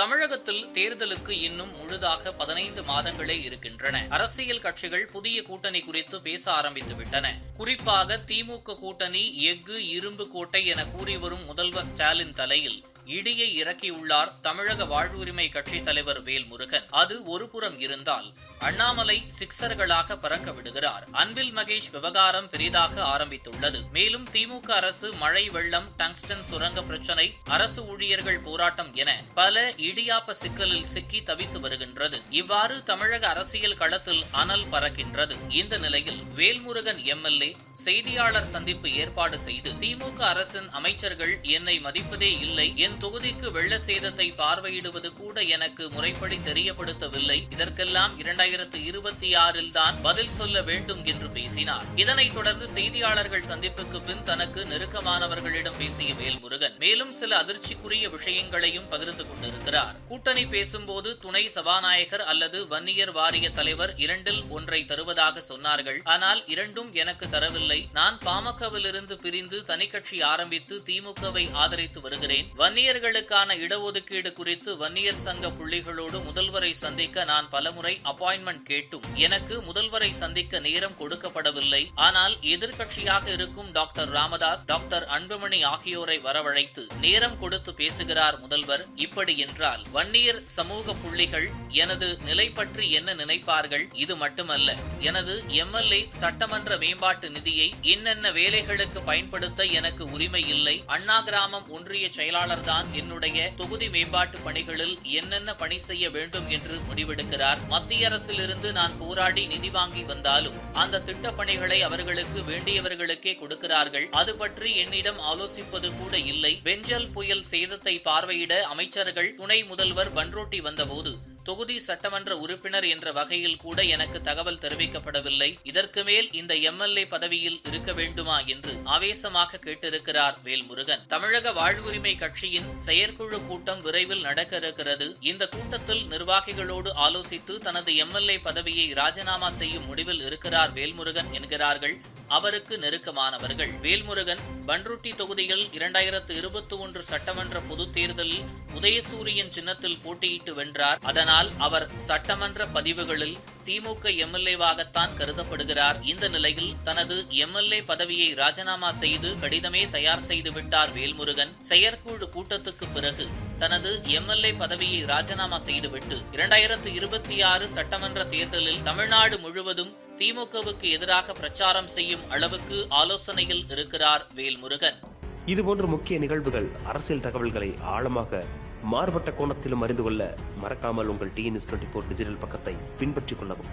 தமிழகத்தில் தேர்தலுக்கு இன்னும் முழுதாக பதினைந்து மாதங்களே இருக்கின்றன. அரசியல் கட்சிகள் புதிய கூட்டணி குறித்து பேச ஆரம்பித்து விட்டன. குறிப்பாக திமுக கூட்டணி எஃகு இரும்பு கோட்டை என கூறி வரும் முதல்வர் ஸ்டாலின் தலையில் இடியை இறக்கியுள்ளார் தமிழக வாழ்வுரிமை கட்சி தலைவர் வேல்முருகன். அது ஒருபுறம் இருந்தால் அண்ணாமலை சிக்சர்களாக பறக்க விடுகிறார். அன்பில் மகேஷ் விவகாரம் பெரிதாக ஆரம்பித்துள்ளது. மேலும் திமுக அரசு மழை வெள்ளம் டங்ஸ்டன் சுரங்க பிரச்சினை அரசு ஊழியர்கள் போராட்டம் என பல இடியாப்ப சிக்கலில் சிக்கி தவித்து வருகின்றது. இவ்வாறு தமிழக அரசியல் களத்தில் அனல் பறக்கின்றது. இந்த நிலையில் வேல்முருகன் எம்எல்ஏ செய்தியாளர் சந்திப்பு ஏற்பாடு செய்து திமுக அரசின் அமைச்சர்கள் என்னை மதிப்பதே இல்லை. என் தொகுதிக்கு வெள்ள சேதத்தை பார்வையிடுவது கூட எனக்கு முறைப்படி தெரியப்படுத்தவில்லை. இதற்கெல்லாம் இரண்டாயிரத்தி இருபத்தி ஆறில் தான் பதில் சொல்ல வேண்டும் என்று பேசினார். இதனைத் தொடர்ந்து செய்தியாளர்கள் சந்திப்புக்கு பின் தனக்கு நெருக்கமானவர்களிடம் பேசிய வேல்முருகன் மேலும் சில அதிர்ச்சிக்குரிய விஷயங்களையும் பகிர்ந்து கொண்டிருக்கிறார். கூட்டணி பேசும்போது துணை சபாநாயகர் அல்லது வன்னியர் வாரிய தலைவர் இரண்டில் ஒன்றை தருவதாக சொன்னார்கள். ஆனால் இரண்டும் எனக்கு தரவில்லை. நான் பாமகவிலிருந்து பிரிந்து தனிக்கட்சி ஆரம்பித்து திமுகவை ஆதரித்து வருகிறேன். வன்னியர்களுக்கான இடஒதுக்கீடு குறித்து வன்னியர் சங்க புள்ளிகளோடு முதல்வரை சந்திக்க நான் பலமுறை அப்பாயின்மெண்ட் கேட்டும். எனக்கு முதல்வரை சந்திக்க நேரம் கொடுக்கப்படவில்லை. ஆனால் எதிர்கட்சியாக இருக்கும் டாக்டர் ராமதாஸ் டாக்டர் அன்புமணி ஆகியோரை வரவழைத்து நேரம் கொடுத்து பேசுகிறார் முதல்வர். இப்படி என்றால் வன்னியர் சமூக புள்ளிகள் எனது நிலை பற்றி என்ன நினைப்பார்கள்? இது மட்டுமல்ல எனது எம்எல்ஏ சட்டமன்ற மேம்பாட்டு நிதியை என்னென்ன வேலைகளுக்கு பயன்படுத்த எனக்கு உரிமை இல்லை? அண்ணா கிராமம் ஒன்றிய செயலாளர் தான் என்னுடைய தொகுதி மேம்பாட்டு பணிகளில் என்னென்ன பணி செய்ய வேண்டும்? என்று முடிவெடுக்கிறார். மத்திய அரசு அரசிலிருந்து நான் போராடி நிதி வாங்கி வந்தாலும் அந்த திட்ட பணிகளை அவர்களுக்கு வேண்டியவர்களுக்கே கொடுக்கிறார்கள். அது பற்றி என்னிடம் ஆலோசிப்பது கூட இல்லை. பெஞ்சல் புயல் சேதத்தை பார்வையிட அமைச்சர்கள் துணை முதல்வர் பன்ரோட்டி வந்தபோது தொகுதி சட்டமன்ற உறுப்பினர் என்ற வகையில் கூட எனக்கு தகவல் தெரிவிக்கப்படவில்லை. இதற்கு மேல் இந்த எம்எல்ஏ பதவியில் இருக்க வேண்டுமா என்று ஆவேசமாக கேட்டிருக்கிறார் வேல்முருகன். தமிழக வாழ்வுரிமை கட்சியின் செயற்குழு கூட்டம் விரைவில் நடக்க இருக்கிறது இந்த கூட்டத்தில் நிர்வாகிகளோடு ஆலோசித்து தனது எம்எல்ஏ பதவியை ராஜினாமா செய்யும் முடிவில் இருக்கிறார் வேல்முருகன் என்கிறார்கள். அவருக்கு நெருக்கமானவர்கள். வேல்முருகன் பன்ருட்டி தொகுதியில் இரண்டாயிரத்து இருபத்தி ஒன்று சட்டமன்ற பொதுத் தேர்தலில் உதயசூரியன் சின்னத்தில் போட்டியிட்டு வென்றார். அதனால் அவர் சட்டமன்ற பதிவுகளில் திமுக எம்எல்ஏவாகத்தான் கருதப்படுகிறார். இந்த நிலையில் தனது எம்எல்ஏ பதவியை ராஜினாமா செய்து கடிதமே தயார் செய்து விட்டார் வேல்முருகன். செயற்குழு கூட்டத்துக்கு பிறகு தனது எம்எல்ஏ பதவியை ராஜினாமா செய்துவிட்டு இரண்டாயிரத்து இருபத்தி ஆறு சட்டமன்ற தேர்தலில் தமிழ்நாடு முழுவதும் திமுகவுக்கு எதிராக பிரச்சாரம் செய்யும் அளவுக்கு ஆலோசனையில் இருக்கிறார் வேல்முருகன். இதுபோன்ற முக்கிய நிகழ்வுகள் அரசியல் தகவல்களை ஆழமாக மாறுபட்ட கோணத்திலும் அறிந்து கொள்ள மறக்காமல் உங்கள் டிஎன்எஸ் டுவெண்ட்டி ஃபோர் டிஜிட்டல் பக்கத்தை பின்பற்றிக் கொள்ளவும்.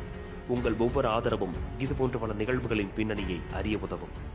உங்கள் ஒவ்வொரு ஆதரவும் இதுபோன்ற பல நிகழ்வுகளின் பின்னணியை அறிய உதவும்.